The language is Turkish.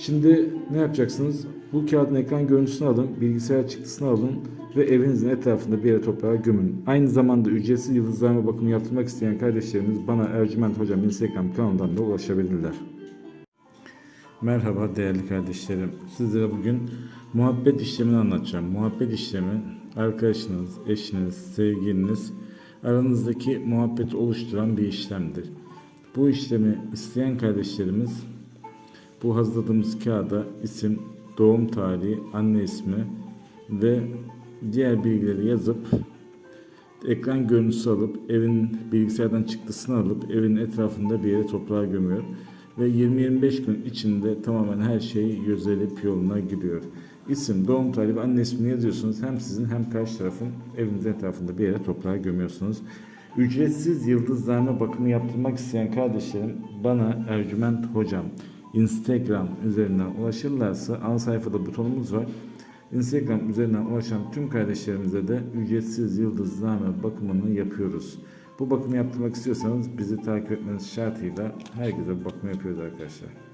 Şimdi ne yapacaksınız? Bu kağıdın ekran görüntüsünü alın, bilgisayar çıktısını alın ve evinizin etrafında bir yere toprağa gömün. Aynı zamanda ücretsiz yıldızlarma bakımı yaptırmak isteyen kardeşlerimiz bana Ercüment Hocam Instagram kanalından da ulaşabilirler. Merhaba değerli kardeşlerim. Sizlere bugün muhabbet işlemini anlatacağım. Muhabbet işlemi arkadaşınız, eşiniz, sevgiliniz aranızdaki muhabbeti oluşturan bir işlemdir. Bu işlemi isteyen kardeşlerimiz bu hazırladığımız kağıda isim, doğum tarihi, anne ismi ve diğer bilgileri yazıp ekran görüntüsü alıp evin bilgisayardan çıktısını alıp evin etrafında bir yere toprağa gömüyor ve 20-25 gün içinde tamamen her şey gözelip yoluna giriyor. İsim, doğum tarihi ve anne ismini yazıyorsunuz. Hem sizin hem karşı tarafın evinizin etrafında bir yere toprağa gömüyorsunuz. Ücretsiz yıldızlarına bakımı yaptırmak isteyen kardeşlerim bana Ercüment Hocam Instagram üzerinden ulaşırlarsa ana sayfada butonumuz var. Instagram üzerinden ulaşan tüm kardeşlerimize de ücretsiz yıldızlame bakımını yapıyoruz. Bu bakımı yaptırmak istiyorsanız bizi takip etmeniz şartıyla herkese bakım yapıyoruz arkadaşlar.